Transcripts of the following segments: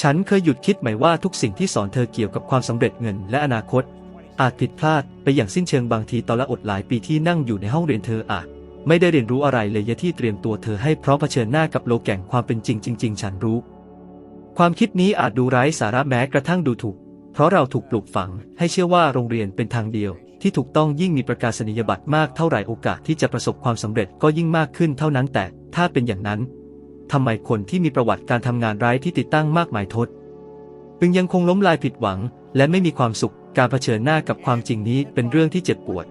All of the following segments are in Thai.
ฉันเคยหยุดคิดไหมว่าทุกสิ่งที่สอนเธอเกี่ยวกับความสำเร็จเงินและอนาคต อาจผิดพลาดไปอย่างสิ้นเชิงบางทีตอนละอดหลายปีที่นั่งอยู่ในห้องเรียนเธออาจไม่ได้เรียนรู้อะไรเลยยะที่เตรียมตัวเธอให้พร้อมเผชิญหน้ากับโลกแก่งความเป็นจริงจริงๆ ฉันรู้ ความคิดนี้อาจดูไร้สาระแม้กระทั่งดูถูก เพราะเราถูกปลูกฝังให้เชื่อว่าโรงเรียนเป็นทางเดียว ที่ถูกต้องยิ่งมีประกาศนียบัตรมากเท่าไหร่โอกาสที่จะประสบความสำเร็จก็ยิ่งมากขึ้นเท่านั้นแต่ถ้าเป็นอย่างนั้น ทำไมคนที่มีประวัติการทำงานร้ายที่ติดตั้งมากมายทศจึงยังคงล้มลายผิดหวัง และไม่มีความสุขการเผชิญหน้ากับความจริงนี้เป็นเรื่องที่เจ็บปวด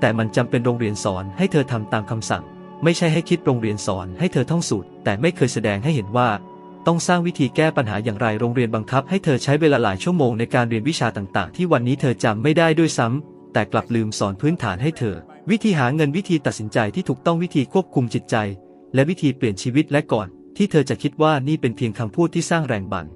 แต่มันจำเป็นโรงเรียนสอนให้เธอทำตามคำสั่ง ไม่ใช่ให้คิดโรงเรียนสอนให้เธอท่องสูตร แต่ไม่เคยแสดงให้เห็นว่า ต้องสร้างวิธีแก้ปัญหาอย่างไรโรงเรียนบังคับให้เธอใช้เวลาหลายชั่วโมงในการเรียนวิชาต่างๆ ที่วันนี้เธอจำไม่ได้ด้วยซ้ำแต่กลับลืมสอนพื้นฐานให้เธอ วิธีหาเงินวิธีตัดสินใจที่ถูกต้องวิธีควบคุมจิตใจ และวิธีเปลี่ยนชีวิตและก่อน ที่เธอจะคิดว่านี่เป็นเพียงคำพูดที่สร้างแรงบัน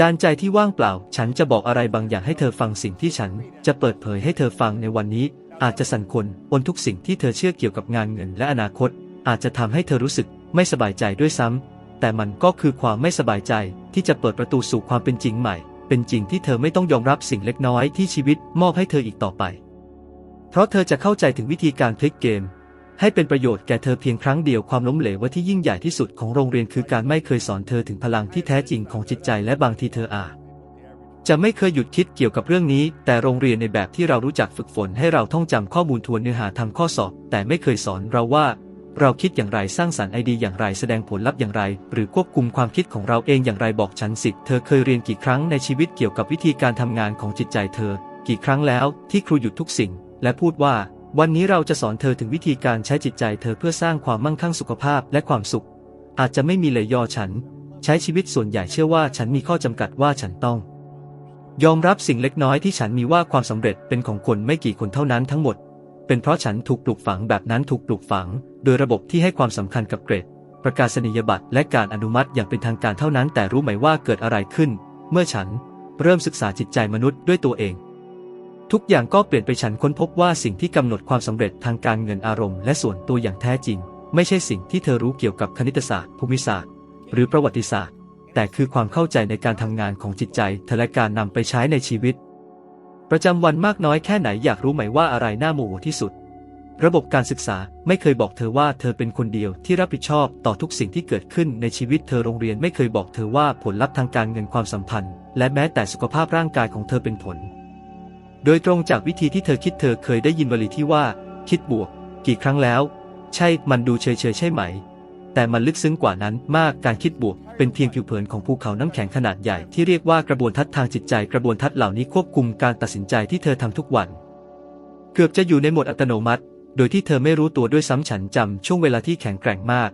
ดาลใจที่ว่างเปล่า ฉันจะบอกอะไรบางอย่างให้เธอฟังสิ่งที่ฉัน จะเปิดเผยให้เธอฟังในวันนี้ อาจจะสั่นคนบนทุกสิ่งที่เธอเชื่อเกี่ยวกับงานเงินและอนาคต อาจจะทำให้เธอรู้สึกไม่สบายใจด้วยซ้ำแต่มันก็คือความไม่สบายใจที่จะเปิดประตูสู่ความเป็นจริงใหม่ เป็นจริงที่เธอไม่ต้องยอมรับสิ่งเล็กน้อยที่ชีวิตมอบให้เธออีกต่อไป เพราะเธอจะเข้าใจถึงวิธีการพลิกเกม ให้เป็นประโยชน์แก่เธอเพียงครั้งเดียวความล้มเหลวว่าที่ยิ่งใหญ่ที่สุดของโรงเรียนคือการไม่เคยสอนเธอถึงพลังที่แท้จริงของจิตใจและบางทีเธออาจจะไม่เคยหยุดคิดเกี่ยวกับเรื่องนี้ แต่โรงเรียนในแบบที่เรารู้จักฝึกฝนให้เราท่องจำข้อมูลทวนเนื้อหาทำข้อสอบ แต่ไม่เคยสอนเราว่า เราคิดอย่างไรสร้างสรรค์ไอเดียอย่างไรแสดงผลลัพธ์อย่างไร หรือควบคุมความคิดของเราเองอย่างไรบอกฉันสิเธอเคยเรียนกี่ครั้งในชีวิตเกี่ยวกับวิธีการทำงานของจิตใจเธอ กี่ครั้งแล้วที่ครูหยุดทุกสิ่ง และพูดว่า วันนี้เราจะสอนเธอถึงวิธีการใช้จิตใจเธอเพื่อสร้างความมั่งคั่งสุขภาพและความสุข อาจจะไม่มีเลยยอฉัน ใช้ชีวิตส่วนใหญ่เชื่อว่าฉันมีข้อจำกัดว่าฉันต้อง ยอมรับสิ่งเล็กน้อยที่ฉันมีว่าความสำเร็จเป็นของคนไม่กี่คนเท่านั้นทั้งหมด เป็นเพราะฉันถูกปลูกฝังแบบนั้นถูกปลูกฝัง โดยระบบที่ให้ความสำคัญกับเกรด ประกาศนียบัตรและการอนุมัติอย่างเป็นทางการเท่านั้น แต่รู้ไหมว่าเกิดอะไรขึ้น เมื่อฉันเริ่มศึกษาจิตใจมนุษย์ด้วยตัวเอง ทุกอย่างก็เปลี่ยนไปฉันค้นพบว่าสิ่งที่กำหนดความสำเร็จทางการเงินอารมณ์และส่วนตัวอย่างแท้จริง ไม่ใช่สิ่งที่เธอรู้เกี่ยวกับคณิตศาสตร์ ภูมิศาสตร์ หรือประวัติศาสตร์ แต่คือความเข้าใจในการทำงานของจิตใจเธอและการนำไปใช้ในชีวิต ประจำวันมากน้อยแค่ไหนอยากรู้ไหมว่าอะไรน่าโมโหที่สุด ระบบการศึกษาไม่เคยบอกเธอว่าเธอเป็นคนเดียวที่รับผิดชอบต่อทุกสิ่งที่เกิดขึ้นในชีวิตเธอโรงเรียนไม่เคยบอกเธอว่าผลลัพธ์ทางการเงินความสัมพันธ์ และแม้แต่สุขภาพร่างกายของเธอเป็นผล โดยตรงจากวิธีที่เธอคิดเธอเคยได้ยินวลีที่ว่า คิดบวก กี่ครั้งแล้ว ใช่มันดูเฉยๆใช่ไหม แต่มันลึกซึ้งกว่านั้นมากการคิดบวก เป็นเพียงผิวเผินของภูเขาน้ำแข็งขนาดใหญ่ที่เรียกว่ากระบวนทัศน์ทางจิตใจกระบวนทัศน์เหล่านี้ควบคุมการตัดสินใจที่เธอทำทุกวัน เกือบจะอยู่ในโหมดอัตโนมัติ โดยที่เธอไม่รู้ตัวด้วยซ้ำฉันจำช่วงเวลาที่แข็งแกร่งมาก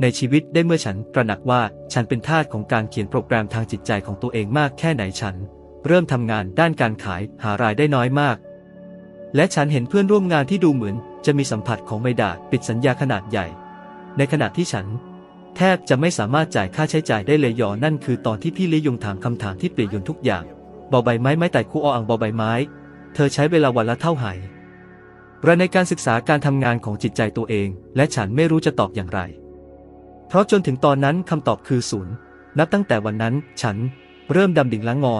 ในชีวิตได้เมื่อฉันตระหนักว่าฉันเป็นทาสของการเขียนโปรแกรมทางจิตใจของตัวเองมากแค่ไหนฉัน เริ่มทำงานด้านการขายหารายได้น้อยมาก และฉันเห็นเพื่อนร่วมงานที่ดูเหมือนจะมีสัมผัสของไมดาปิดสัญญาขนาดใหญ่ ในขณะที่ฉัน แทบจะไม่สามารถจ่ายค่าใช้จ่ายได้เลยยอนั่นคือตอนที่พี่เลยยงถามคำถามที่เปลี่ยนยนทุกอย่างบอใบไม้ไม้แต่คู่ออังบอใบไม้ เธอใช้เวลาวันละเท่าไหร่ราในการศึกษาการทำงานของจิตใจตัวเอง และฉันไม่รู้จะตอบอย่างไร เพราะจนถึงตอนนั้นคำตอบคือศูนย์นับตั้งแต่วันนั้นฉันเริ่มดำดิ่งล้างงอ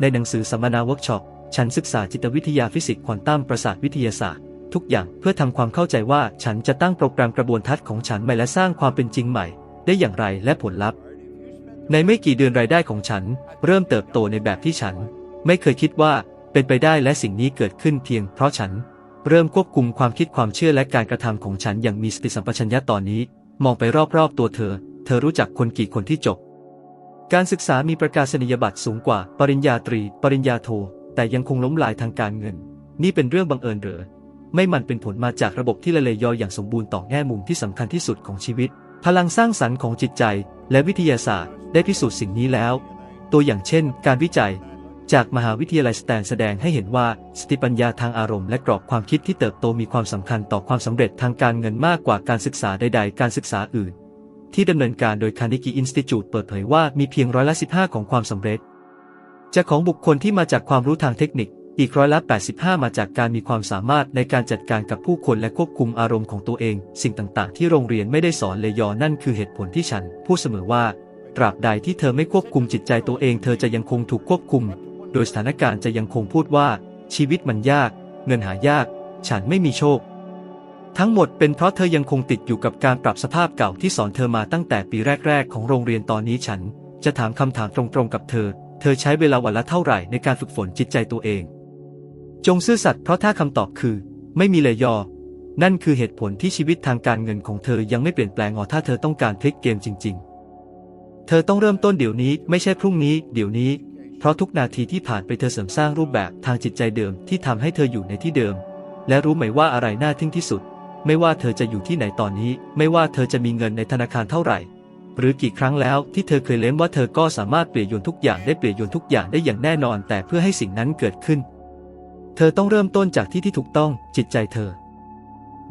ในหนังสือสัมมนาเวิร์กช็อป ฉันศึกษาจิตวิทยาฟิสิกส์ควอนตัมประสาทวิทยาศาสตร์ ทุกอย่างเพื่อทำความเข้าใจว่าฉันจะตั้งโปรแกรมกระบวนทัศน์ของฉันใหม่และสร้างความเป็นจริงใหม่ ได้อย่างไรและผลลัพธ์ ในไม่กี่เดือนรายได้ของฉัน เริ่มเติบโตในแบบที่ฉัน ไม่เคยคิดว่าเป็นไปได้และสิ่งนี้เกิดขึ้นเพียงเพราะฉัน เริ่มควบคุมความคิดความเชื่อและการกระทำของฉันอย่างมีสติสัมปชัญญะตอนนี้ มองไปรอบๆตัวเธอ เธอรู้จักคนกี่คนที่จบ การศึกษามีประกาศนียบัตรสูงกว่า ปริญญาตรี ปริญญาโท แต่ยังคงล้มลายทางการเงิน นี่เป็นเรื่องบังเอิญหรือไม่มันเป็นผลมาจากระบบที่ละเลยยออย่างสมบูรณ์ต่อแง่มุมที่สำคัญที่สุดของชีวิต พลังสร้างสรรค์ของจิตใจ และวิทยาศาสตร์ ได้พิสูจน์สิ่งนี้แล้ว ตัวอย่างเช่น การวิจัย จากมหาวิทยาลัยสแตนแสดงให้เห็นว่าสติปัญญาทางอารมณ์และกรอบความคิดที่เติบโตมีความสำคัญต่อความสำเร็จทางการเงินมากกว่าการศึกษาใด ๆ การศึกษาอื่น ที่ดำเนินการโดย Carnegie Institute เปิดเผยว่ามีเพียงร้อยละ15 ของความสำเร็จจากของบุคคลที่มาจากความรู้ทางเทคนิค อีกร้อยละ85 มาจากการมีความสามารถในการจัดการกับผู้คนและควบคุมอารมณ์ของตัวเอง สิ่งต่างๆ ที่โรงเรียนไม่ได้สอนเลยยอนั่นคือเหตุผลที่ฉันพูดเสมอว่า ตราบใดที่เธอไม่ควบคุมจิตใจตัวเอง เธอจะยังคงถูกควบคุม โดยสถานการณ์จะยังคงพูดว่า ชีวิตมันยาก เงินหายาก ฉันไม่มีโชค ทั้งหมดเป็นเพราะเธอยังคงติดอยู่กับการปรับสภาพเก่าที่สอนเธอมาตั้งแต่ปีแรก ๆ ของโรงเรียนตอนนี้ฉัน จะถามคำถามตรงๆกับเธอ เธอใช้เวลาวันละเท่าไหร่ในการฝึกฝนจิตใจตัวเอง จงซื่อสัตย์เพราะถ้าคำตอบคือ ไม่มีเลยยอ นั่นคือเหตุผลที่ชีวิตทางการเงินของเธอยังไม่เปลี่ยนแปลงออถ้าเธอต้องการพลิกเกมจริง ๆ เธอต้องเริ่มต้นเดี๋ยวนี้ไม่ใช่พรุ่งนี้ เดี๋ยวนี้ เพราะทุกนาทีที่ผ่านไปเธอเสริมสร้างรูปแบบทางจิตใจเดิมที่ทำให้เธออยู่ในที่เดิม และรู้ไหมว่าอะไรน่าทึ่งที่สุด ไม่ว่าเธอจะอยู่ที่ไหนตอนนี้ ไม่ว่าเธอจะมีเงินในธนาคารเท่าไหร่ หรือกี่ครั้งแล้วที่เธอเคยเล้มว่าเธอก็สามารถเปลี่ยนยนทุกอย่างได้เปลี่ยนยนทุกอย่างได้อย่างแน่นอน แต่เพื่อให้สิ่งนั้นเกิดขึ้น เธอต้องเริ่มต้นจากที่ที่ถูกต้องจิตใจเธอ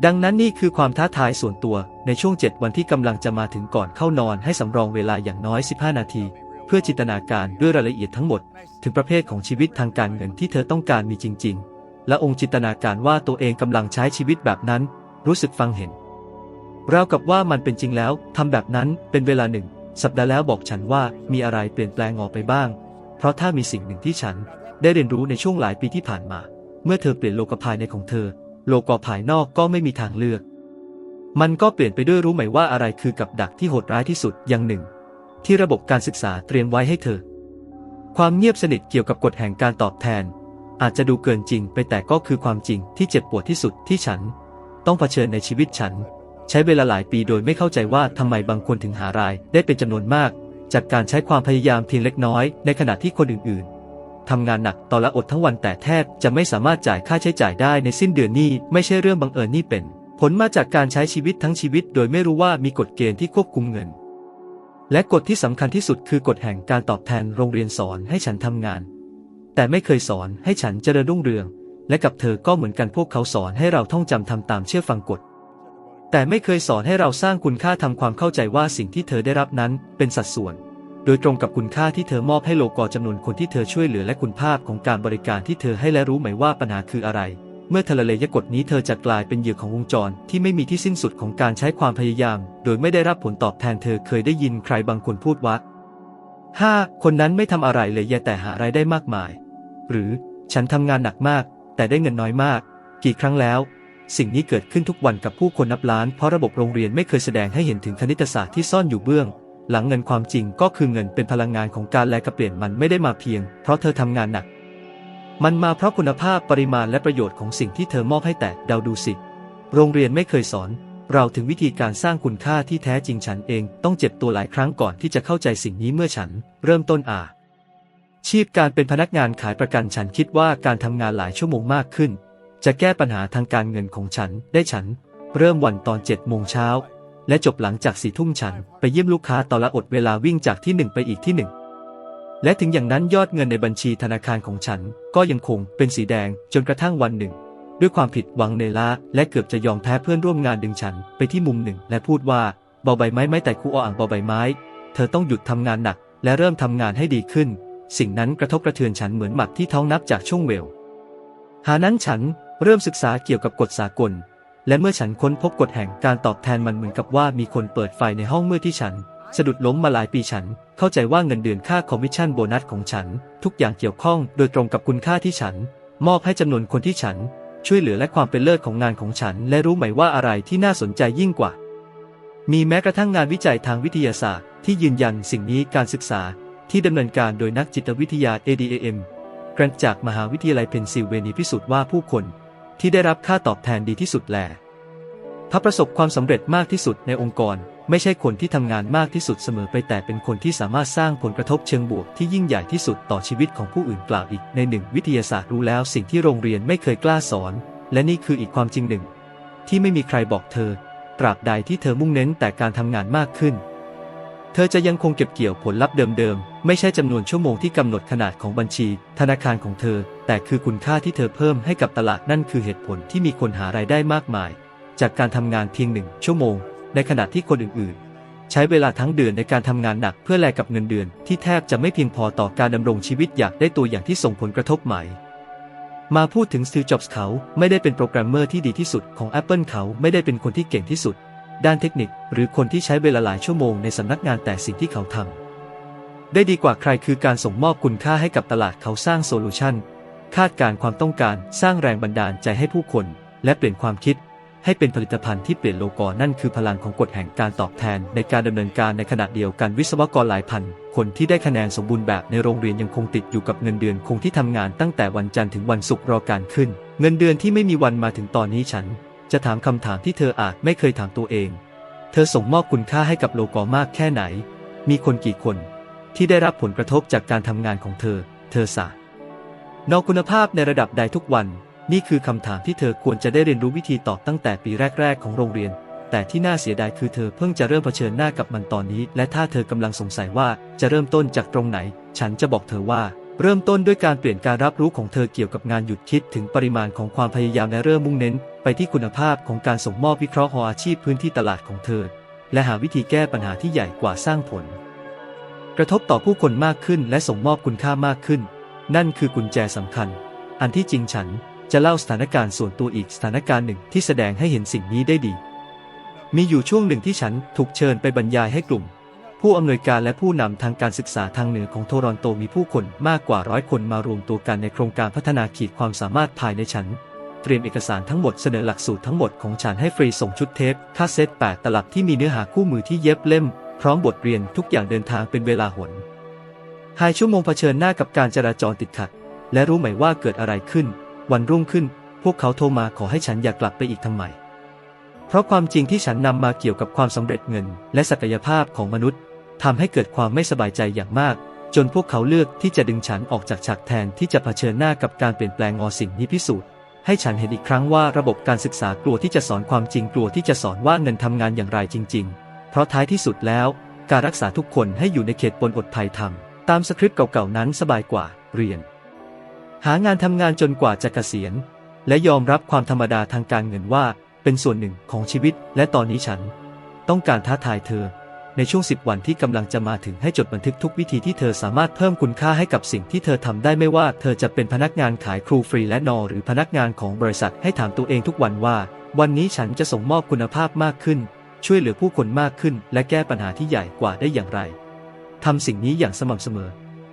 ดังนั้นนี่คือความท้าทายส่วนตัวในช่วง 7 วันที่กำลังจะมาถึงก่อนเข้านอนให้สำรองเวลาอย่างน้อย 15 นาทีเพื่อจินตนาการด้วยรายละเอียดทั้งหมด ถึงประเภทของชีวิตทางการเงินที่เธอต้องการมีจริง ๆ และองค์จินตนาการว่าตัวเองกำลังใช้ชีวิตแบบนั้น รู้สึกฟังเห็นราวกับว่ามันเป็นจริงแล้วทำแบบนั้นเป็นเวลาหนึ่ง สัปดาห์แล้วบอกฉันว่ามีอะไรเปลี่ยนแปลงออกไปบ้าง เพราะถ้ามีสิ่งหนึ่งที่ฉัน ได้เรียนรู้ในช่วงหลายปีที่ผ่านมา เมื่อเธอเปลี่ยนโลกภายในของเธอ โลกภายนอกก็ไม่มีทางเลือก มันก็เปลี่ยนไปด้วยรู้ไหมว่าอะไรคือกับดักที่โหดร้ายที่สุดอย่างหนึ่ง ที่ระบบการศึกษาเตรียมไว้ให้เธอ ความเงียบสนิทเกี่ยวกับกฎแห่งการตอบแทน อาจจะดูเกินจริงไปแต่ก็คือความจริงที่เจ็บปวดที่สุดที่ฉัน ต้องเผชิญในชีวิตฉัน ใช้เวลาหลายปีโดยไม่เข้าใจว่าทำไมบางคนถึงหารายได้เป็นจำนวนมาก จากการใช้ความพยายามเพียงเล็กน้อยในขณะที่คนอื่นๆทำงานหนักต่อละอดทั้งวันแต่แทบจะไม่สามารถจ่ายค่าใช้จ่ายได้ในสิ้นเดือนนี้ ไม่ใช่เรื่องบังเอิญนี่เป็น ผลมาจากการใช้ชีวิตทั้งชีวิต โดยไม่รู้ว่ามีกฎเกณฑ์ที่ควบคุมเงิน และกฎที่สำคัญที่สุดคือกฎแห่งการตอบแทนโรงเรียนสอนให้ฉันทำงาน แต่ไม่เคยสอนให้ฉันเจริญรุ่งเรือง และกับเธอก็เหมือนกันพวกเขาสอนให้เราท่องจำทำตามเชื่อฟังกฎ แต่ไม่เคยสอนให้เราสร้างคุณค่าทำความเข้าใจว่าสิ่งที่เธอได้รับนั้นเป็นสัดส่วน โดยตรงกับคุณค่าที่เธอมอบให้โลกอจำนวนคนที่เธอช่วยเหลือและคุณภาพของการบริการที่เธอให้และรู้ไหมว่าปัญหาคืออะไร เมื่อเธอละเลยกฎนี้เธอจะกลายเป็นเหยื่อของวงจรที่ไม่มีที่สิ้นสุดของการใช้ความพยายาม โดยไม่ได้รับผลตอบแทนเธอเคยได้ยินใครบางคนพูดว่า 5. คนนั้นไม่ทำอะไรเลยแย่แต่หารายได้มากมาย หรือฉันทำงานหนักมาก แต่ได้เงินน้อยมาก กี่ครั้งแล้ว สิ่งนี้เกิดขึ้นทุกวันกับผู้คนนับล้าน เพราะระบบโรงเรียนไม่เคยแสดงให้เห็นถึงคณิตศาสตร์ที่ซ่อนอยู่เบื้อง หลังเงินความจริงก็คือเงินเป็นพลังงานของการแลกเปลี่ยนมันไม่ได้มาเพียง เพราะเธอทำงานหนัก มันมาเพราะคุณภาพปริมาณและประโยชน์ของสิ่งที่เธอมอบให้แต่เดาดูสิ โรงเรียนไม่เคยสอน เราถึงวิธีการสร้างคุณค่าที่แท้จริงฉันเอง ต้องเจ็บตัวหลายครั้งก่อนที่จะเข้าใจสิ่งนี้เมื่อฉัน เริ่มต้นอ่า ชีพการเป็นพนักงานขายประกันฉันคิดว่าการทำงานหลายชั่วโมงมากขึ้น จะแก้ปัญหาทางการเงินของฉันได้ฉัน เริ่มวันตอนเจ็ดโมงเช้าและจบหลังจากสี่ทุ่มฉัน ไปเยี่ยมลูกค้าตอนละอดเวลาวิ่งจากที่หนึ่งไปอีกที่หนึ่งและถึงอย่างนั้นยอดเงินในบัญชีธนาคารของฉัน ก็ยังคงเป็นสีแดงจนกระทั่งวันหนึ่ง ด้วยความผิดหวังในละและเกือบจะยอมแพ้เพื่อนร่วมงานดึงฉันไปที่มุมหนึ่ง และพูดว่าเบาใบไม้ไม่แต่ครูออ่างเบาใบไม้ เธอต้องหยุดทำงานหนัก และเริ่มทำงานให้ดีขึ้น สิ่งนั้นกระทบกระเทือนฉันเหมือนหมัดที่ท้องนับจากช่วงเวล หานั้นฉันเริ่มศึกษาเกี่ยวกับกฎสากล และเมื่อฉันค้นพบกฎแห่งการตอบแทนมันเหมือนกับว่ามีคนเปิดไฟในห้องมืดที่ฉัน สะดุดล้มมาหลายปีฉัน เข้าใจว่าเงินเดือนค่าคอมมิชชั่นโบนัสของฉัน ทุกอย่างเกี่ยวข้องโดยตรงกับคุณค่าที่ฉัน มอบให้จำนวนคนที่ฉัน ช่วยเหลือและความเป็นเลิศของงานของฉัน และรู้ไหมว่าอะไรที่น่าสนใจยิ่งกว่า มีแม้กระทั่งงานวิจัยทางวิทยาศาสตร์ที่ยืนยันสิ่งนี้การศึกษา ที่ดำเนินการโดยนักจิตวิทยา ADAM กรันจากมหาวิทยาลัยเพนซิลเวเนียพิสูจน์ว่าผู้คนที่ได้รับค่าตอบแทนดีที่สุดแลพระประสบความสำเร็จมากที่สุดในองค์กร ไม่ใช่คนที่ทำงานมากที่สุดเสมอไปแต่เป็นคนที่สามารถสร้างผลกระทบเชิงบวกที่ยิ่งใหญ่ที่สุดต่อชีวิตของผู้อื่นกล่าวอีกในหนึ่งวิทยาศาสตร์รู้แล้วสิ่งที่โรงเรียนไม่เคยกล้าสอน และนี่คืออีกความจริงหนึ่ง ที่ไม่มีใครบอกเธอ ตราบใดที่เธอมุ่งเน้นแต่การทำงานมากขึ้น เธอจะยังคงเก็บเกี่ยวผลลัพธ์เดิมๆ ไม่ใช่จำนวนชั่วโมงที่กำหนดขนาดของบัญชี ธนาคารของเธอ แต่คือคุณค่าที่เธอเพิ่มให้กับตลาดนั่นคือเหตุผลที่มีคนหารายได้มากมาย จากการทำงานเพียงหนึ่งชั่วโมง ในขณะที่คนอื่นๆ ใช้เวลาทั้งเดือนในการทำงานหนักเพื่อแลกกับเงินเดือน ที่แทบจะไม่เพียงพอต่อการดำรงชีวิตอยากได้ตัวอย่างที่ส่งผลกระทบไหมมาพูดถึงสตีฟ จ็อบส์เขาไม่ได้เป็นโปรแกรมเมอร์ที่ดีที่สุดของ Apple เขาไม่ได้เป็นคนที่เก่งที่สุด ด้านเทคนิคหรือคนที่ใช้เวลาหลายชั่วโมงในสำนักงานแต่สิ่งที่เขาทำได้ดีกว่าใครคือการส่งมอบคุณค่าให้กับตลาดเขาสร้างโซลูชันคาดการความต้องการสร้างแรงบันดาลใจให้ผู้คน และเปลี่ยนความคิด ให้เป็นผลิตภัณฑ์ที่เปลี่ยนโลกอนั่นคือพลังของกฎแห่งการตอบแทน ในการดำเนินการในขณะเดียวกันวิศวกรหลายพัน คนที่ได้คะแนนสมบูรณ์แบบในโรงเรียนยังคงติดอยู่กับเงินเดือนคงที่ทำงานตั้งแต่วันจันทร์ถึงวันศุกร์รอการขึ้น เงินเดือนที่ไม่มีวันมาถึงตอนนี้ฉัน จะถามคำถามที่เธออาจไม่เคยถามตัวเอง เธอส่งมอบคุณค่าให้กับโลกอมากแค่ไหน มีคนกี่คน ที่ได้รับผลกระทบจากการทำงานของเธอ เธอสานอกคุณภาพในระดับใดทุกวัน นี่คือคำถามที่เธอควรจะได้เรียนรู้วิธีตอบตั้งแต่ปีแรก ๆ ของโรงเรียน แต่ที่น่าเสียดายคือเธอเพิ่งจะเริ่มเผชิญหน้ากับมันตอนนี้ และถ้าเธอกำลังสงสัยว่าจะเริ่มต้นจากตรงไหน ฉันจะบอกเธอว่า เริ่มต้นด้วยการเปลี่ยนการรับรู้ของเธอเกี่ยวกับงานหยุดคิดถึงปริมาณของความพยายามและเริ่มมุ่งเน้น ไปที่คุณภาพของการส่งมอบวิเคราะห์หออาชีพพื้นที่ตลาดของเธอ และหาวิธีแก้ปัญหาที่ใหญ่กว่าสร้างผล กระทบต่อผู้คนมากขึ้นและส่งมอบคุณค่ามากขึ้น นั่นคือกุญแจสำคัญ อันที่จริงฉันจะเล่าสถานการณ์ส่วนตัวอีกสถานการณ์หนึ่งที่แสดงให้เห็นสิ่งนี้ได้ดี มีอยู่ช่วงหนึ่งที่ฉันถูกเชิญไปบรรยายให้กลุ่ม ผู้อำนวยการและผู้นำทางการศึกษาทางเหนือของโทรอนโตมีผู้คนมากกว่าร้อยคนมารวมตัวกันในโครงการพัฒนาขีดความสามารถภายในฉันเตรียมเอกสารทั้งหมดเสนอหลักสูตรทั้งหมดของฉันให้ฟรีส่งชุดเทปคาสเซ็ต8ตลับที่มีเนื้อหาคู่มือที่เย็บเล่ม พร้อมบทเรียนทุกอย่างเดินทางเป็นเวลาหนหายชั่วโมงเผชิญหน้ากับการจราจรติดขัด และรู้ไหมว่าเกิดอะไรขึ้น วันรุ่งขึ้น พวกเขาโทรมาขอให้ฉันอย่ากลับไปอีกทำไม เพราะความจริงที่ฉันนำมาเกี่ยวกับความสำเร็จเงิน และศักยภาพของมนุษย์ ทำให้เกิดความไม่สบายใจอย่างมาก จนพวกเขาเลือกที่จะดึงฉันออกจากฉากแทนที่จะเผชิญหน้ากับการเปลี่ยนแปลงอสิ่งนี้พิสูจน์ให้ฉันเห็นอีกครั้งว่าระบบการศึกษากลัวที่จะสอนความจริงกลัวที่จะสอนว่าเงินทำงานอย่างไรจริง ๆ เพราะท้ายที่สุดแล้ว การรักษาทุกคนให้อยู่ในเขตปนอดภัยทำตามสคริปต์เก่าๆนั้นสบายกว่า เรียน หางานทำงานจนกว่าจะเกษียณ และยอมรับความธรรมดาทางการเงินว่า เป็นส่วนหนึ่งของชีวิต และตอนนี้ฉัน ต้องการท้าทายเธอ ในช่วง 10 วันที่กำลังจะมาถึงให้จดบันทึกทุกวิธีที่เธอสามารถเพิ่มคุณค่าให้กับสิ่งที่เธอทำได้ไม่ว่าเธอจะเป็นพนักงานขายครูฟรีและนอ หรือพนักงานของบริษัทให้ถามตัวเองทุกวันว่า วันนี้ฉันจะส่งมอบคุณภาพมากขึ้น ช่วยเหลือผู้คนมากขึ้น และแก้ปัญหาที่ใหญ่กว่าได้อย่างไรทำสิ่งนี้อย่างสม่ำเสมอ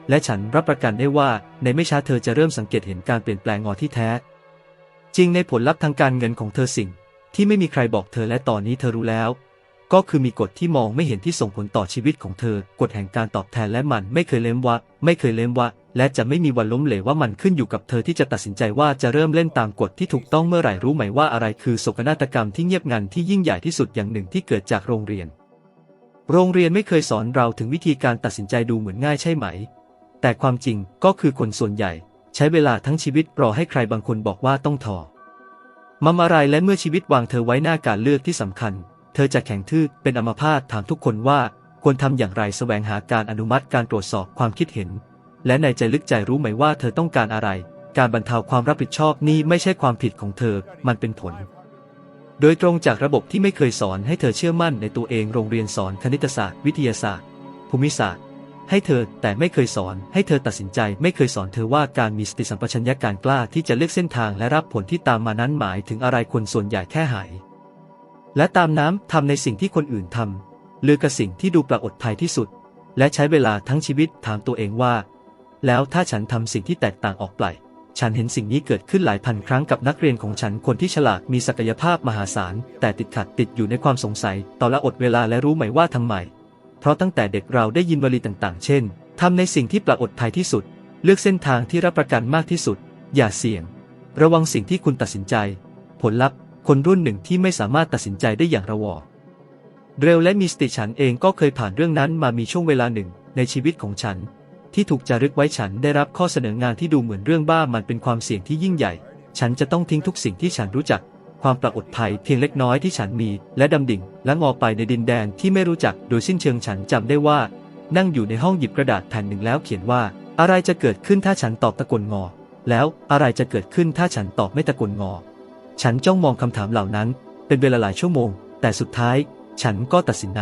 และฉันรับประกันได้ว่าในไม่ช้าเธอจะเริ่มสังเกตเห็นการเปลี่ยนแปลงงอที่แท้ จริงในผลลัพธ์ทางการเงินของเธอสิ่ง ที่ไม่มีใครบอกเธอและตอนนี้เธอรู้แล้ว ก็คือมีกฎที่มองไม่เห็นที่ส่งผลต่อชีวิตของเธอกฎแห่งการตอบแทนและมันไม่เคยเล้มว่า ไม่เคยเล้มว่า และจะไม่มีวันล้มเหลวว่ามันขึ้นอยู่กับเธอที่จะตัดสินใจว่าจะเริ่มเล่นตามกฎที่ถูกต้องเมื่อไหร่รู้ไหมว่าอะไรคือโศกนาฏกรรมที่เงียบงันที่ยิ่งใหญ่ที่สุดอย่างหนึ่งที่เกิดจากโรงเรียน โรงเรียนไม่เคยสอนเราถึงวิธีการตัดสินใจดูเหมือนง่ายใช่ไหม แต่ความจริงก็คือคนส่วนใหญ่ ใช้เวลาทั้งชีวิตรอให้ใครบางคนบอกว่าต้องทอมัมอะไรและเมื่อชีวิตวางเธอไว้หน้าการเลือกที่สำคัญ เธอจะแข็งทื่อเป็นอัมพาตถามทุกคนว่าควรทำอย่างไรแสวงหาการอนุมัติการตรวจสอบความคิดเห็น และในใจลึกใจรู้ไหมว่าเธอต้องการอะไร การบรรเทาความรับผิดชอบนี่ไม่ใช่ความผิดของเธอ มันเป็นผล โดยตรงจากระบบที่ไม่เคยสอนให้เธอเชื่อมั่นในตัวเองโรงเรียนสอนคณิตศาสตร์ วิทยาศาสตร์ ภูมิศาสตร์ ให้เธอแต่ไม่เคยสอน ให้เธอตัดสินใจ ไม่เคยสอนเธอว่าการมีสติสัมปชัญญะการกล้าที่จะเลือกเส้นทางและรับผลที่ตามมานั้นหมายถึงอะไรคนส่วนใหญ่แค่หาย และตามน้ำทำในสิ่งที่คนอื่นทำเลือกับสิ่งที่ดูปลอดภัยที่สุด และใช้เวลาทั้งชีวิตถามตัวเองว่า แล้วถ้าฉันทำสิ่งที่แตกต่างออกไป ฉันเห็นสิ่งนี้เกิดขึ้นหลายพันครั้งกับนักเรียนของฉันคนที่ฉลาดมีศักยภาพมหาศาล แต่ติดขัดติดอยู่ในความสงสัย ต่อละอดเวลาและรู้ไหมว่าทำไม เพราะตั้งแต่เด็กเราได้ยินวลีต่างๆ เช่นทำในสิ่งที่ปลอดภัยที่สุด เลือกเส้นทางที่รับประกันมากที่สุด อย่าเสี่ยง ระวังสิ่งที่คุณตัดสินใจ ผลลัพธ์ คนรุ่นหนึ่งที่ไม่สามารถตัดสินใจได้อย่างระวอเร็วและมีสติฉันเองก็เคยผ่านเรื่องนั้นมามีช่วงเวลาหนึ่งในชีวิตของฉัน ที่ถูกจารึกไว้ฉันได้รับข้อเสนองานที่ดูเหมือนเรื่องบ้ามันเป็นความเสี่ยงที่ยิ่งใหญ่ ฉันจะต้องทิ้งทุกสิ่งที่ฉันรู้จัก ความปลอดภัยเพียงเล็กน้อยที่ฉันมี และดำดิ่ง และงอไปในดินแดนที่ไม่รู้จัก โดยสิ้นเชิงฉันจำได้ว่า นั่งอยู่ในห้องหยิบกระดาษแผ่นหนึ่งแล้วเขียนว่า อะไรจะเกิดขึ้นถ้าฉันตอบตะกนงอ แล้วอะไรจะเกิดขึ้นถ้าฉันตอบไม่ตะกนงอ ฉันจ้องมองคำถามเหล่านั้น เป็นเวลาหลายชั่วโมง แต่สุดท้าย ฉันก็ตัดสินใจ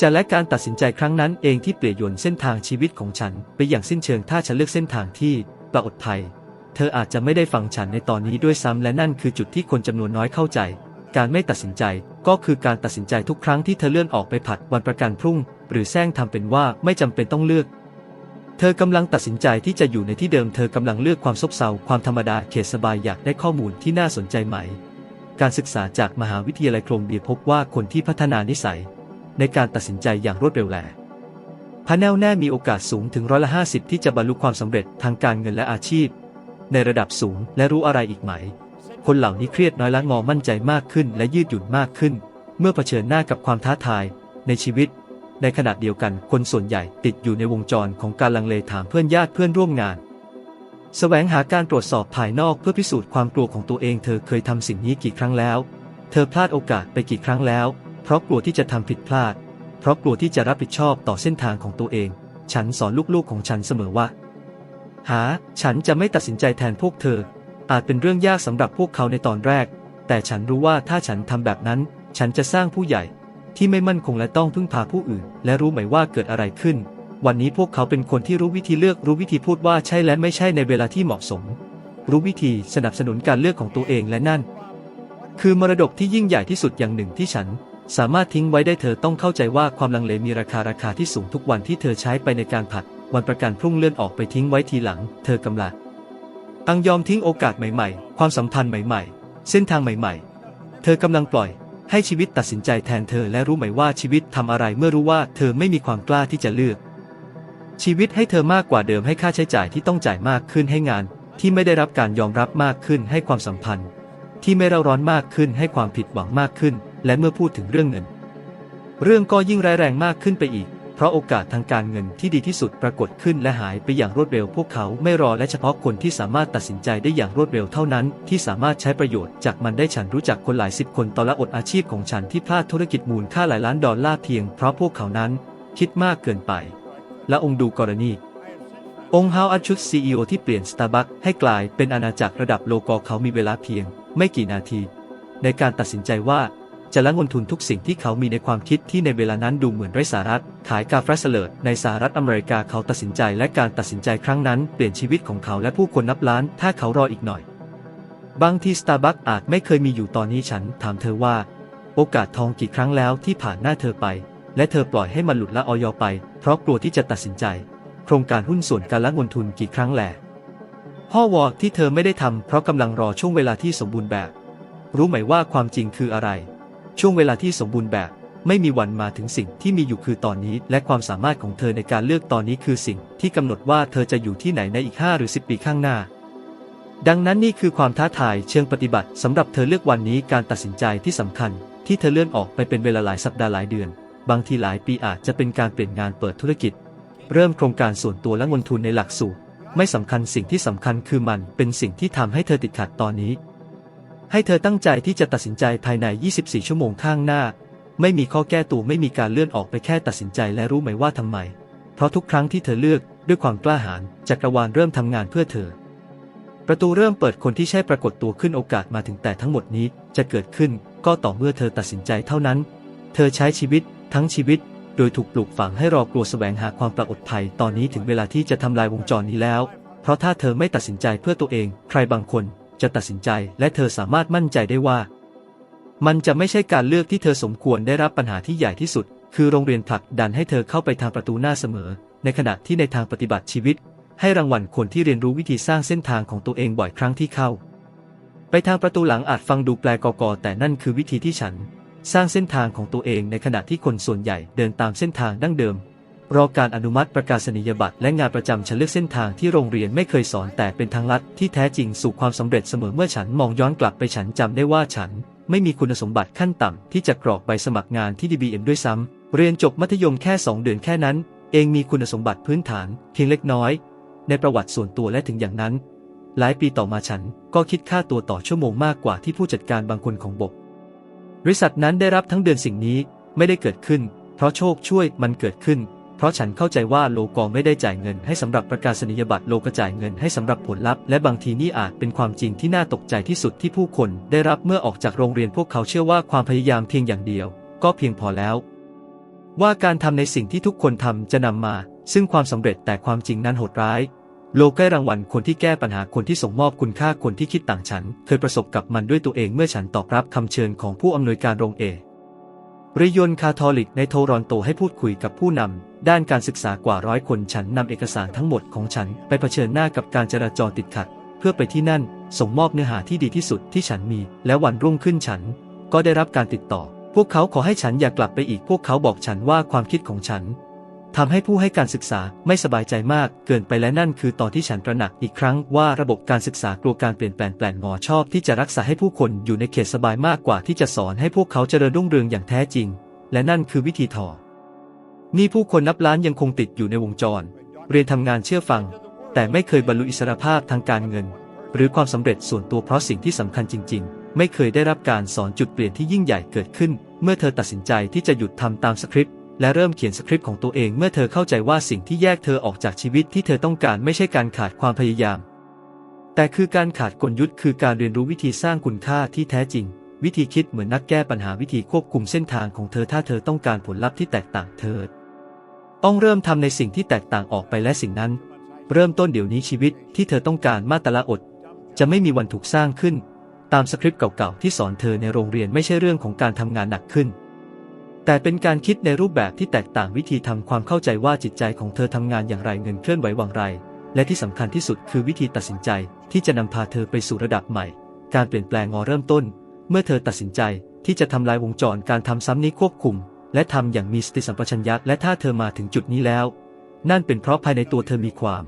จะและการตัดสินใจครั้งนั้นเองที่เปลี่ยนยนเส้นทางชีวิตของฉัน ไปอย่างสิ้นเชิงถ้าฉันเลือกเส้นทางที่ปลอดภัย เธออาจจะไม่ได้ฟังฉันในตอนนี้ด้วยซ้ำและนั่นคือจุดที่คนจำนวนน้อยเข้าใจ การไม่ตัดสินใจก็คือการตัดสินใจทุกครั้งที่เธอเลื่อนออกไปผัดวันประกันพรุ่ง หรือแซงทำเป็นว่าไม่จำเป็นต้องเลือก เธอกำลังตัดสินใจที่จะอยู่ในที่เดิมเธอกำลังเลือกความซบเซาความธรรมดาเขตสบายอยากได้ข้อมูลที่น่าสนใจไหม่ การศึกษาจากมหาวิทยาลัยโคลมเบียพบว่าคนที่พัฒนานิสัย ในการตัดสินใจอย่างรวดเร็วแหลพาแนวแน่มีโอกาสสูงถึงร้อยละห้าสิบที่จะบรรลุความสำเร็จทางการเงินและอาชีพ ในระดับสูงและรู้อะไรอีกไหม คนเหล่านี้เครียดน้อยละงอมั่นใจมากขึ้น และยืดหยุ่นมากขึ้น เมื่อเผชิญหน้ากับความท้าทาย ในชีวิต ในขณะเดียวกันคนส่วนใหญ่ติดอยู่ในวงจรของการลังเลถามเพื่อนญาติเพื่อนร่วมงานแสวงหาการตรวจสอบภายนอกเพื่อพิสูจน์ความกลัวของตัวเองเธอเคยทำสิ่งนี้กี่ครั้งแล้ว เธอพลาดโอกาสไปกี่ครั้งแล้ว เพราะกลัวที่จะทำผิดพลาด เพราะกลัวที่จะรับผิดชอบต่อเส้นทางของตัวเอง ฉันสอนลูกๆของฉันเสมอว่า หา ฉันจะไม่ตัดสินใจแทนพวกเธอ อาจเป็นเรื่องยากสำหรับพวกเขาในตอนแรก แต่ฉันรู้ว่าถ้าฉันทำแบบนั้น ฉันจะสร้างผู้ใหญ่ ที่ไม่มั่นคงและต้องพึ่งพาผู้อื่น และรู้ไหมว่าเกิดอะไรขึ้น วันนี้พวกเขาเป็นคนที่รู้วิธีเลือกรู้วิธีพูดว่าใช่และไม่ใช่ในเวลาที่เหมาะสม รู้วิธีสนับสนุนการเลือกของตัวเองและนั่น คือมรดกที่ยิ่งใหญ่ที่สุดอย่างหนึ่งที่ฉัน สามารถทิ้งไว้ได้เธอต้องเข้าใจว่าความลังเลมีราคาราคาที่สูงทุกวันที่เธอใช้ไปในการผัด วันประกันพรุ่งเลื่อนออกไปทิ้งไว้ทีหลัง เธอกำลังอังยอมทิ้งโอกาสใหม่ ๆ ความสัมพันธ์ใหม่ ๆ เส้นทางใหม่ ๆ เธอกำลังปล่อย ให้ชีวิตตัดสินใจแทนเธอและรู้ไหมว่าชีวิตทำอะไรเมื่อรู้ว่าเธอไม่มีความกล้าที่จะเลือก ชีวิตให้เธอมากกว่าเดิมให้ค่าใช้จ่ายที่ต้องจ่ายมากขึ้นให้งาน ที่ไม่ได้รับการยอมรับมากขึ้นให้ความสัมพันธ์ ที่ไม่เร่าร้อนมากขึ้นให้ความผิดหวังมากขึ้น และเมื่อพูดถึงเรื่องเงิน เรื่องก็ยิ่งร้ายแรงมากขึ้นไปอีก เพราะโอกาสทางการเงินที่ดีที่สุดปรากฏขึ้นและหายไปอย่างรวดเร็วพวกเขาไม่รอและเฉพาะคนที่สามารถตัดสินใจได้อย่างรวดเร็วเท่านั้น ที่สามารถใช้ประโยชน์จากมันได้ฉันรู้จักคนหลายสิบคนตอนละอดอาชีพของฉันที่พลาดธุรกิจมูลค่าหลายล้านดอลลาร์เพียงเพราะพวกเขานั้นคิดมากเกินไป และองค์ดูกรณีองค์ฮาวอัชชุดซีอที่เปลี่ยนสตาร์บัคให้กลายเป็นอาณาจักรระดับโลกอเขามีเวลาเพียง ไม่กี่นาที ในการตัดสินใจว่า จะละงนทุนทุกสิ่งที่เขามีในความคิดที่ในเวลานั้นดูเหมือนไร้สาระขายกาแฟเสลิดในสหรัฐอเมริกาเขาตัดสินใจและการตัดสินใจครั้งนั้นเปลี่ยนชีวิตของเขาและผู้คนนับล้าน ถ้าเขารออีกหน่อย บางทีสตาร์บัคอาจไม่เคยมีอยู่ตอนนี้ฉันถามเธอว่า โอกาสทองกี่ครั้งแล้วที่ผ่านหน้าเธอไป และเธอปล่อยให้มันหลุดละออยไป เพราะกลัวที่จะตัดสินใจ โครงการหุ้นส่วนการละงนทุนกี่ครั้งแหละพ่อวอที่เธอไม่ได้ทำเพราะกำลังรอช่วงเวลาที่สมบูรณ์แบบ รู้ไหมว่าความจริงคืออะไร ช่วงเวลาที่สมบูรณ์แบบ ไม่มีวันมาถึงสิ่งที่มีอยู่คือตอนนี้ และความสามารถของเธอในการเลือกตอนนี้คือสิ่งที่กำหนดว่าเธอจะอยู่ที่ไหนในอีก 5 หรือ 10 ปีข้างหน้า ดังนั้นนี่คือความท้าทายเชิงปฏิบัติสำหรับเธอเลือกวันนี้การตัดสินใจที่สำคัญ ที่เธอเลื่อนออกไปเป็นเวลาหลายสัปดาห์หลายเดือน บางทีหลายปีอาจจะเป็นการเปลี่ยนงานเปิดธุรกิจ เริ่มโครงการส่วนตัวและเงินทุนในหลักสูตรไม่สำคัญสิ่งที่สำคัญคือมันเป็นสิ่งที่ทำให้เธอติดขัดตอนนี้ ให้เธอตั้งใจที่จะตัดสินใจภายใน 24 ชั่วโมงข้างหน้า ไม่มีข้อแก้ตัวไม่มีการเลื่อนออกไปแค่ตัดสินใจและรู้ไหมว่าทำไม เพราะทุกครั้งที่เธอเลือกด้วยความกล้าหาญจักรวาลเริ่มทำงานเพื่อเธอ ประตูเริ่มเปิดคนที่ใช่ปรากฏตัวขึ้นโอกาสมาถึงแต่ทั้งหมดนี้จะเกิดขึ้นก็ต่อเมื่อเธอตัดสินใจเท่านั้น เธอใช้ชีวิต ทั้งชีวิต โดยถูกปลูกฝังให้รอกลัวแสวงหาความปลอดภัยตอนนี้ถึงเวลาที่จะทำลายวงจรนี้แล้ว เพราะถ้าเธอไม่ตัดสินใจเพื่อตัวเอง ใครบางคน จะตัดสินใจและเธอสามารถมั่นใจได้ว่า มันจะไม่ใช่การเลือกที่เธอสมควรได้รับปัญหาที่ใหญ่ที่สุด คือโรงเรียนผลักดันให้เธอเข้าไปทางประตูหน้าเสมอ ในขณะที่ในทางปฏิบัติชีวิต ให้รางวัลคนที่เรียนรู้วิธีสร้างเส้นทางของตัวเองบ่อยครั้งที่เข้า ไปทางประตูหลังอาจฟังดูแปลกอกอแต่นั่นคือวิธีที่ฉัน สร้างเส้นทางของตัวเองในขณะที่คนส่วนใหญ่เดินตามเส้นทางดั้งเดิม รอการอนุมัติประกาศนียบัตรและงานประจำฉันเลือกเส้นทางที่โรงเรียนไม่เคยสอนแต่เป็นทางลัดที่แท้จริงสู่ความสำเร็จเสมอเมื่อฉันมองย้อนกลับไปฉันจำได้ว่าฉัน ไม่มีคุณสมบัติขั้นต่ำที่จะกรอกใบสมัครงานที่ DBM ด้วยซ้ำเรียนจบมัธยมแค่ 2 เดือนแค่นั้น เองมีคุณสมบัติพื้นฐานเพียงเล็กน้อย ในประวัติส่วนตัวและถึงอย่างนั้น หลายปีต่อมาฉันก็คิดค่าตัวต่อชั่วโมงมากกว่าที่ผู้จัดการบางคนของบบริษัทนั้นได้รับทั้งเดือนสิ่งนี้ไม่ได้เกิดขึ้น เพราะโชคช่วยมันเกิดขึ้น เพราะฉันเข้าใจว่าโลกอไม่ได้จ่ายเงินให้สำหรับประกาศนียบัตรโลกจ่ายเงินให้สำหรับผลลัพธ์และบางทีนี่อาจเป็นความจริงที่น่าตกใจที่สุดที่ผู้คนได้รับเมื่อออกจากโรงเรียนพวกเขาเชื่อว่าความพยายามเพียงอย่างเดียว ก็เพียงพอแล้ว ว่าการทำในสิ่งที่ทุกคนทำจะนำมา ซึ่งความสำเร็จแต่ความจริงนั้นโหดร้าย โลกให้รางวัลคนที่แก้ปัญหาคนที่ส่งมอบคุณค่าคนที่คิดต่างฉัน เคยประสบกับมันด้วยตัวเองเมื่อฉันตอบรับคำเชิญของผู้อำนวยการโรงเอ รยนคาทอลิกในโทรอนโตให้พูดคุยกับผู้นำด้านการศึกษากว่าร้อยคนฉันนำเอกสารทั้งหมดของฉันไปเผชิญหน้ากับการจราจรติดขัด เพื่อไปที่นั่นส่งมอบเนื้อหาที่ดีที่สุดที่ฉันมี และวันรุ่งขึ้นฉัน ก็ได้รับการติดต่อ พวกเขาขอให้ฉันอย่ากลับไปอีกพวกเขาบอกฉันว่าความคิดของฉัน ทำให้ผู้ให้การศึกษาไม่สบายใจมากเกินไปและนั่นคือตอนที่ฉันตระหนักอีกครั้งว่าระบบการศึกษากลัวการเปลี่ยนแปลงแปลงงอชอบที่จะรักษาให้ผู้คนอยู่ในเขตสบายมากกว่าที่จะสอนให้พวกเขาเจริญรุ่งเรืองอย่างแท้จริง และนั่นคือวิธีถอนี่ผู้คนนับล้านยังคงติดอยู่ในวงจร เรียนทำงานเชื่อฟัง แต่ไม่เคยบรรลุอิสรภาพทางการเงิน หรือความสำเร็จส่วนตัวเพราะสิ่งที่สำคัญจริง ๆ ไม่เคยได้รับการสอนจุดเปลี่ยนที่ยิ่งใหญ่เกิดขึ้น เมื่อเธอตัดสินใจที่จะหยุดทำตามสคริปต์ และเริ่มเขียนสคริปต์ของตัวเองเมื่อเธอเข้าใจว่าสิ่งที่แยกเธอออกจากชีวิตที่เธอต้องการไม่ใช่การขาดความพยายาม แต่คือการขาดกลยุทธ์คือการเรียนรู้วิธีสร้างคุณค่าที่แท้จริง วิธีคิดเหมือนนักแก้ปัญหาวิธีควบคุมเส้นทางของเธอถ้าเธอต้องการผลลัพธ์ที่แตกต่างเธอ ต้องเริ่มทำในสิ่งที่แตกต่างออกไปและสิ่งนั้น เริ่มต้นเดี๋ยวนี้ชีวิตที่เธอต้องการมาตละอด จะไม่มีวันถูกสร้างขึ้น ตามสคริปต์เก่าๆที่สอนเธอในโรงเรียนไม่ใช่เรื่องของการทำงานหนักขึ้น แต่เป็นการคิดในรูปแบบที่แตกต่างวิธีทำความเข้าใจว่าจิตใจของเธอทำงานอย่างไรเงินเคลื่อนไหววางไร และที่สำคัญที่สุดคือวิธีตัดสินใจที่จะนำพาเธอไปสู่ระดับใหม่ การเปลี่ยนแปลงงอเริ่มต้น เมื่อเธอตัดสินใจที่จะทำลายวงจรการทำซ้ำนี้ควบคุม และทำอย่างมีสติสัมปชัญญะและถ้าเธอมาถึงจุดนี้แล้ว นั่นเป็นเพราะภายในตัวเธอมีความ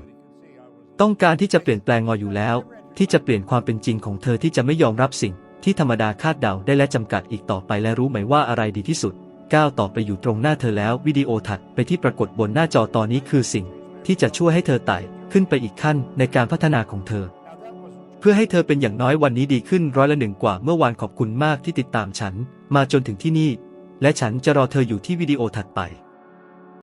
ต้องการที่จะเปลี่ยนแปลงงออยู่แล้ว ที่จะเปลี่ยนความเป็นจริงของเธอที่จะไม่ยอมรับสิ่ง ที่ธรรมดาคาดเดาได้และจำกัดอีกต่อไปและรู้ไหมว่าอะไรดีที่สุด ก้าวต่อไปอยู่ตรงหน้าเธอแล้ววิดีโอถัดไปที่ปรากฏบนหน้าจอตอนนี้คือสิ่ง ที่จะช่วยให้เธอไต่ขึ้นไปอีกขั้นในการพัฒนาของเธอ เพื่อให้เธอเป็นอย่างน้อยวันนี้ดีขึ้นร้อยละหนึ่งกว่าเมื่อวานขอบคุณมากที่ติดตามฉัน มาจนถึงที่นี่ และฉันจะรอเธออยู่ที่วิดีโอถัดไป